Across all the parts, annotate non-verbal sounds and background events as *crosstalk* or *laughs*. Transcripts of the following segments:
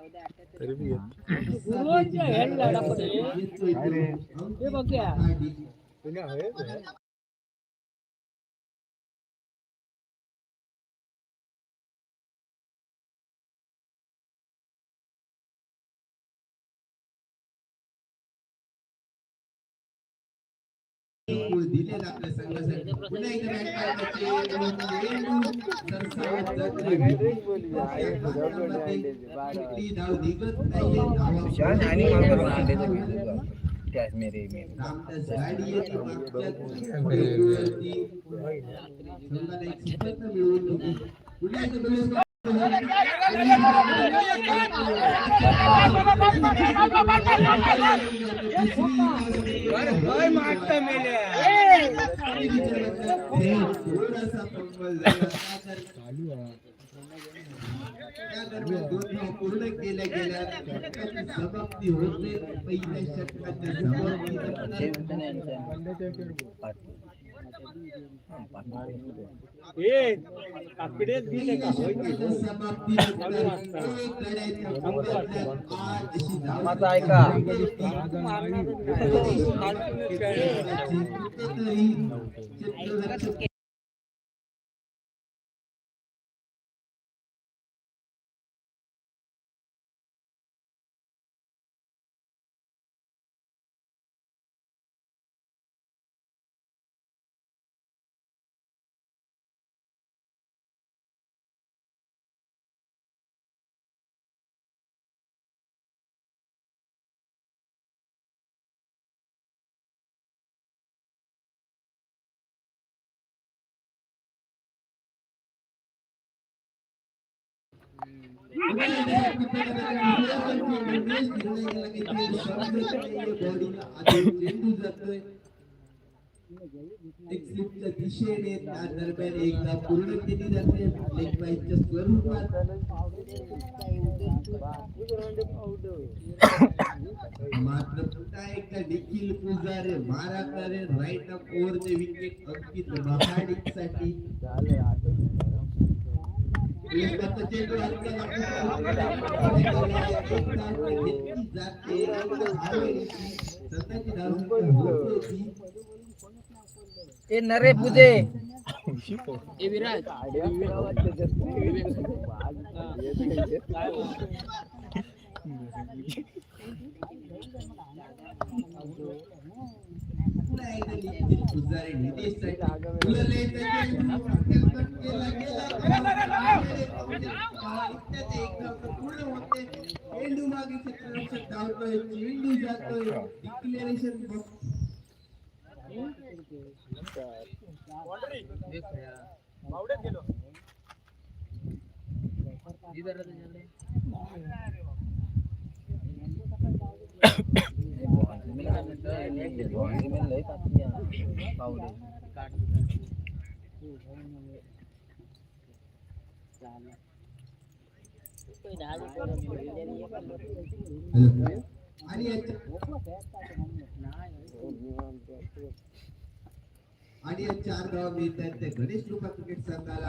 रामदास गाडी येते. मागच्या गोलवरती. संघाला एक सफलता मिळवून दिली. पुन्हा एकदा प्रवेश पूर्ण केल्या गेल्या समाप्ती होते पहिल्या षटकाच्या माझं ऐका. दिशेने त्या दरम्यान एकदा पूर्ण केली जाते लेगबाईच्या स्वरूपात मात्र पुन्हा एकदा निखिल पुजारे? मारा करे right off over the wicket Ankit महाडिकसाठी एकदाचा चेंडू हाताला घेतली जाते स्वतःची धाव होती ए नरे पूजे। पुन्हा एकदा निखिल धाव तर पूर्ण होते. चेंडू मागे क्षेत्ररक्षक धावतोय चेंडू जातोय. डिक्लेरेशन *coughs* याच्या आणि या चार धावा मिळत आहेत त्या गणेश कृपा क्रिकेट संघाला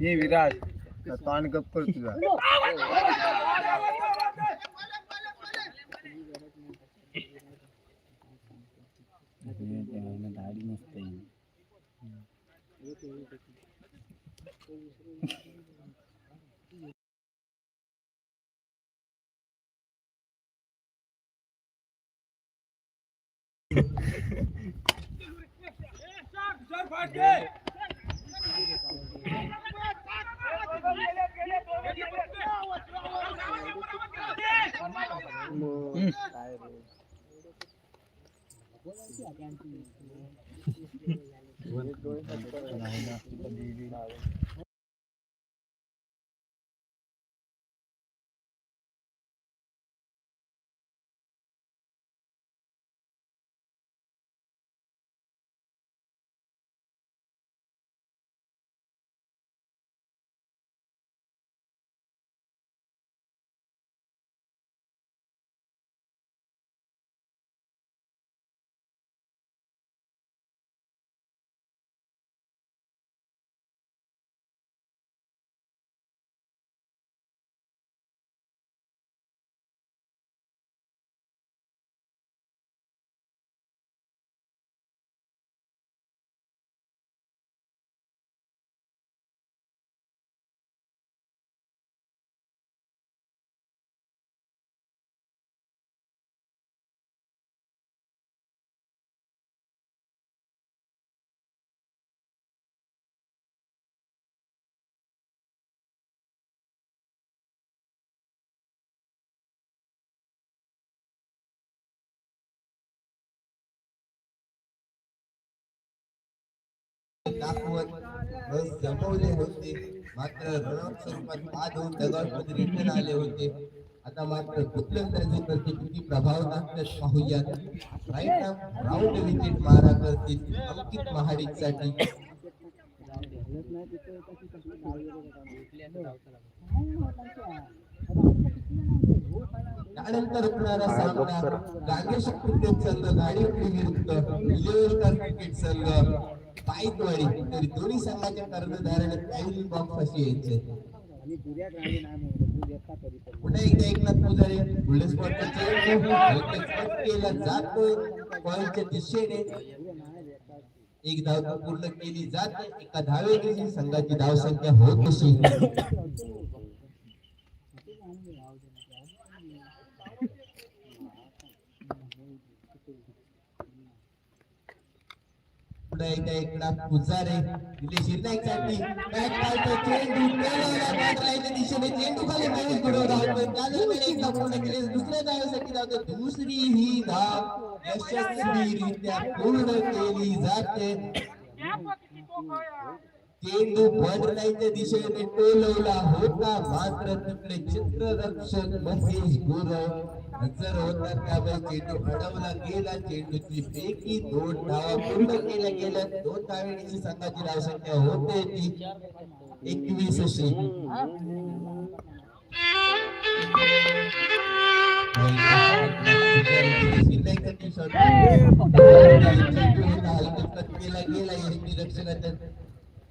ये विराट ताण गप कर तुझा दाढी मस्त ¡Suscríbete al canal! ¡Suscríbete al canal! दाखवत. रस जमवले होते. मात्र रणस्वरूपात बाद होऊन दगडमध्ये रिटर्न आले होते. आता मात्र गोलंदाजीवरती किती प्रभाव टाकतात पाहूयात. राईट राऊंड विकेट मारा करतील अंकित महाडिकसाठी त्यानंतर होणारा सामना गांगेश क्रिकेट संघ गाडीवडी विरुद्ध क्रिकेट संघ. पायतवाडी तरी दोन्ही संघाच्या कर्णधाराने टाइमिंग बॉक्स अशी यायचे. पुन्हा एकदा एकनाथ पुजारी बुलेट केला जातोय पॉईंटच्या दिशेने एक धाव पूर्ण केली जाते. एका धावेची संघाची धावसंख्या होत अशी. *laughs* पुढे एकदा एकनाथ पुजारे निलेश हिरनाईकसाठी बॅट काढतो चेंडू केला दिशेने चेंडू खाली महेश गुडव धावतोय त्या दरम्यान एकदा पूर्ण केले. दुसऱ्या धावेसाठी धावतो. दुसरी ही धाव यशस्वीरित्या पूर्ण केली जाते. चेंडू बदलायच्या दिशेने टोलवला होता. मात्र तिकडे चित्ररक्षक महेश गुरव नजर होता त्यावेळी चेंडू अडवला गेला. चेंडूची पैकी दोन धावा पूर्ण केल्या गेल्या. दोन धावेची संघाची धावसंख्या होते ती एकवीस अशी. केला गेला. रक्षकाच्या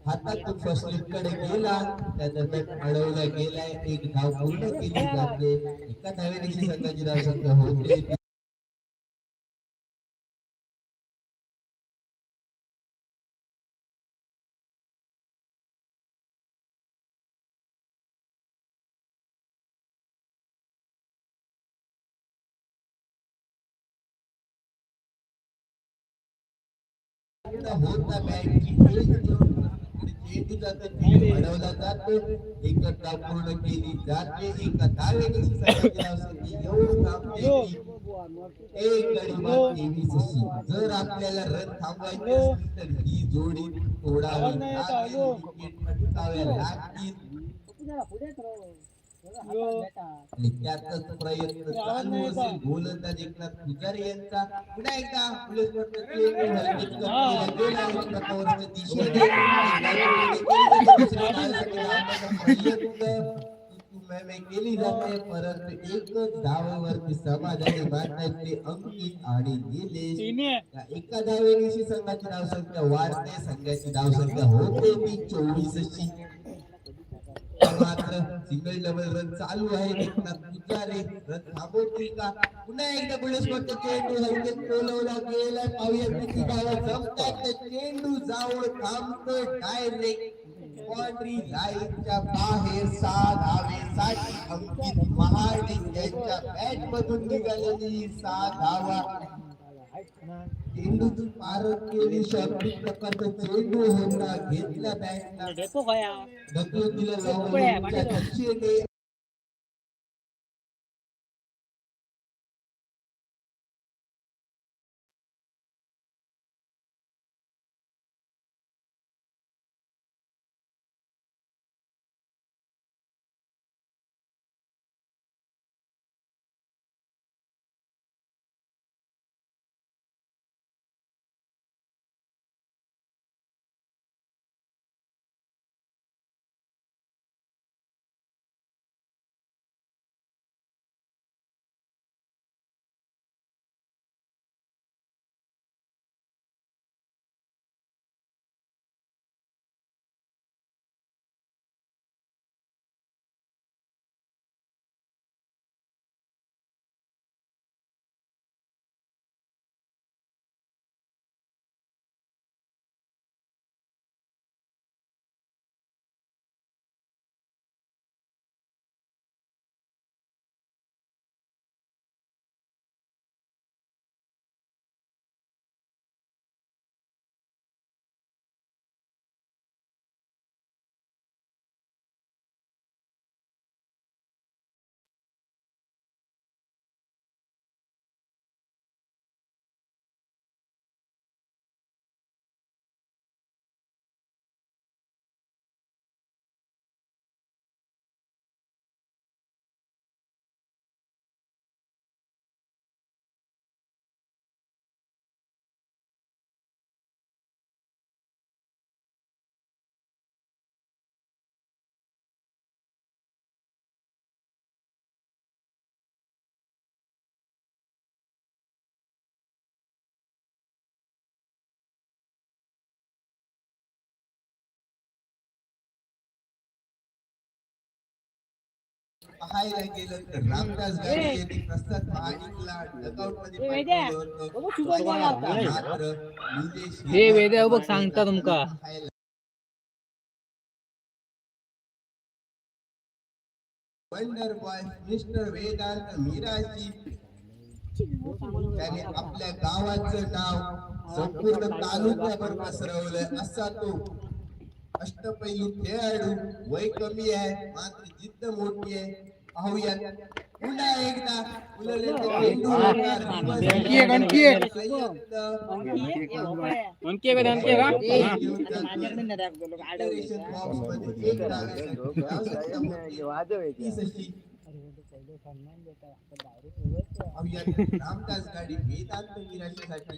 हातातून फसलीत कडे गेला त्या दरम्यान अडवला गेलाय एक धाव पूर्ण केली जाते. एका संघाची होते. होत जातो चेंडू अडवला पूर्ण केली जाते. एका धावेची संघाची एवढं एक जर आपल्याला रन थांबवायचे तर ही जोडी तोडावी लागतील. आणि त्याचाच प्रयत्न चालू असेल गोलंदाज एकनाथ पुजारी यांचा पुन्हा एकदा दिशेने केली जाते परंतु एकच धावावरती समाधानी बांधायचे अंकित आणि निलेश एका धावेनिशी संघाची धावसंख्या वाढते संघाची धावसंख्या होते ती चोवीसशी मात्र सिंगल डबल रन चालू आहे. एकनाथ रन थांबवतील का? पुन्हा एकदा बुलेट चेंडू हलकेत टोलवला गेला पाहूया किती धावा जमतात ते चेंडू जाऊन थांबतोय. डायरेक्ट बाउंड्री लाईनच्या बाहेर सहा धावेसाठी अंकित महाडिक यांच्या बॅट मधून निघालेली सहा धावा. चेंडूतून पार केली शॉर्ट प्रकारचा चेंडू होता घेतला बॅटला ढकलून दिला लावून पाहायला गेलं तर रामदास गाडे यांनी प्रसाद महाडिकला डगआउटमध्ये. मात्र निलेश हे वेद्या बघ सांगता तुमका. Wonder boy mister Vedant Miraji त्याने आपल्या गावाचं नाव संपूर्ण तालुक्यावर पसरवलंय असा तो अष्टपैलू खेळाडू वय कमी आहे मात्र जिद्द मोठी आहे पुन्हा एकदा. आणखी एक, आणखी एक. आणखी एक आणखी एक, हा? रामदास गाडी वेदांत निराशेसाठी.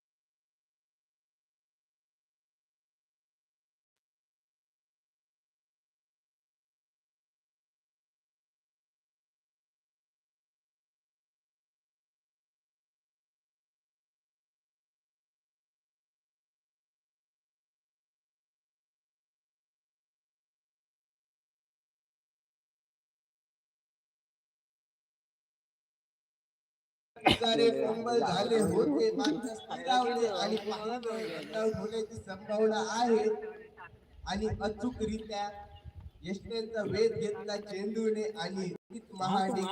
फंबल झाले होते. स्थिरावले आणि होण्याची संभावना आहे. आणि अचूकरित्या यष्टेंचा वेध घेतला चेंडूने आणि महाडिक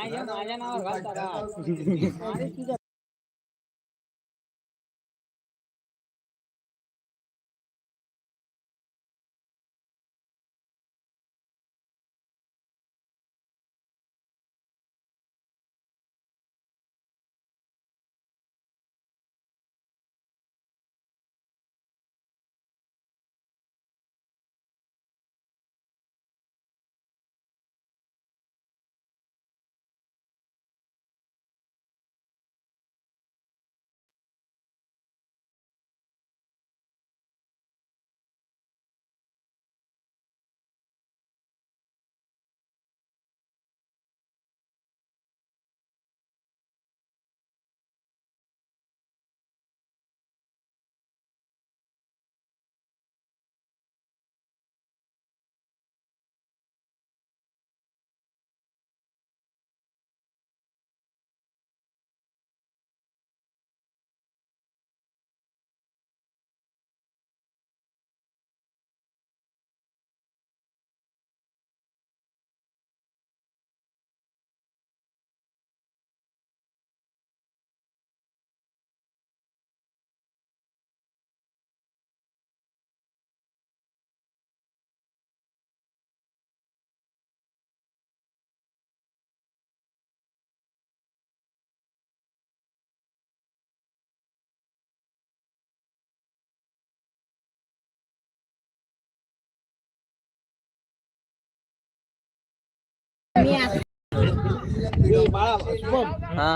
हा.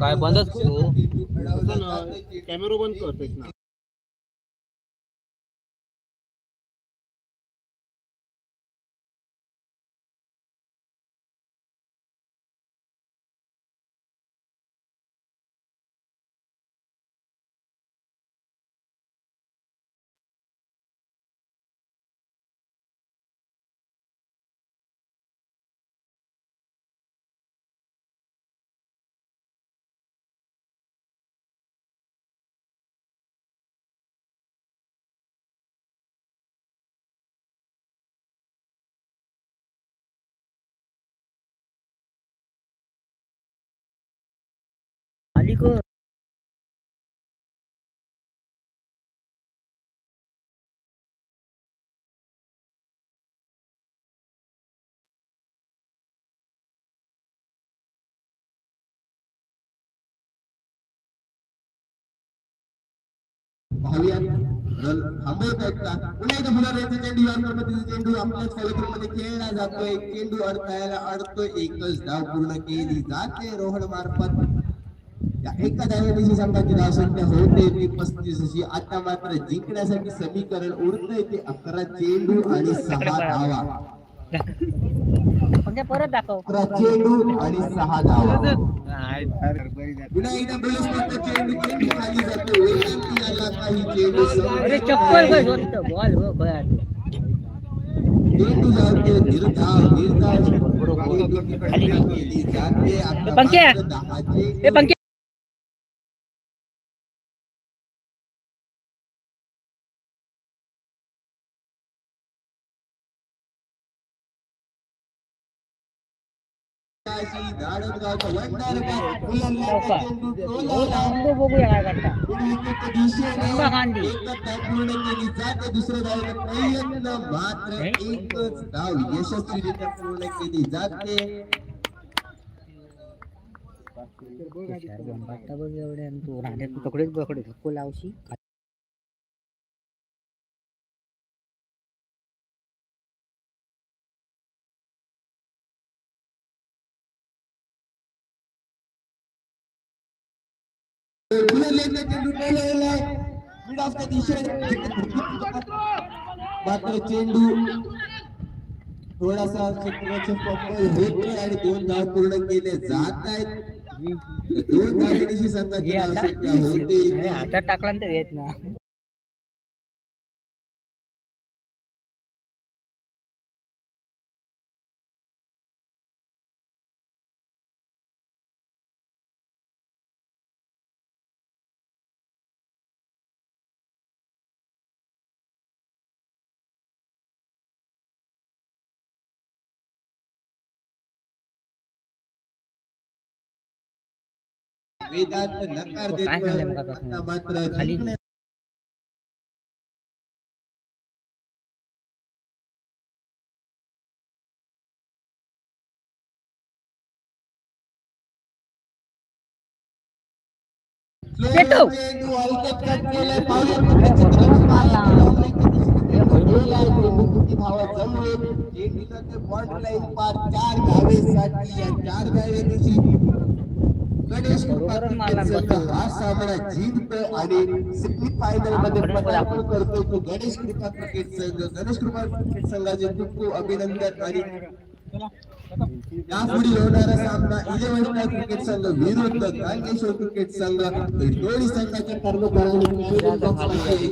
काय बंदच करू? कॅमेरा बंद करतेस ना आली को थांबवत आहेत का? पुन्हा एकदा चेंडू चेंडू आपल्याच खेळला जातोय. चेंडू अडकायला अडतोय. एकच धाव पूर्ण केली जाते रोहन मार्फत या एका धावेची संघाची धावसंख्या होते ती पस्तीस अशी. आता मात्र जिंकण्यासाठी समीकरण उरतंय ते अकरा चेंडू आणि सहा धावा. परत दाखव. अकरा चेंडू आणि सहा धावा. पुन्हा एकदा बोलूस फक्त चेंडू चेंडू खाली जातो. वेगांती आला काही चेंडू अरे समोर चप्पल काय सोडतं बॉल हो बयार चेंडू जाते निर्धाव निर्धाव. केली जाते. आता पंक्या. मात्र दहा चेंडू. ए पंखे अशी धाडसगावचा वंडर बॉल फुलंदाजा चेंडू टोलावला. अंगो बघूया गांधी. धाव प्रयत्न मात्र एकच धाव यशस्वीरित्या पूर्ण केली जाते तू राहण्यात तकडेच बकडे धक्को लावशी मिड ऑफ द मात्र चेंडू. थोडासा चक्राचे फंबल होतोय आणि दोन धाव पूर्ण केले जात आहेत दोन धावसंख्या अरे होते हातात टाकला तर येत ना वेदांत नकार काय देतोय झालं मग आता? आता मात्र खाली. जिंकण्या- पेटो. चेंडू हलकट कट केलंय, पावलं पकडलं, चेंडू मारला. गेलाय चेंडू, किती धावा जमले. चेंडूचा ते बॉर्डर लाईन पार चार धावेसाठी या चार धावेची गणेश हा सामना जिंकतोय आणि सेमी फायनलमध्ये बरोबर पदार्पण करतोय तो गणेश कृपा क्रिकेट संघ गणेश कृपा क्रिकेट संघाचे खूप खूप अभिनंदन आणि यापुढील होणारा सामना इलेव्हन क्रिकेट संघ विरुद्ध क्रिकेट संघ. दोन्ही संघाच्या कर्मचाऱ्यांनी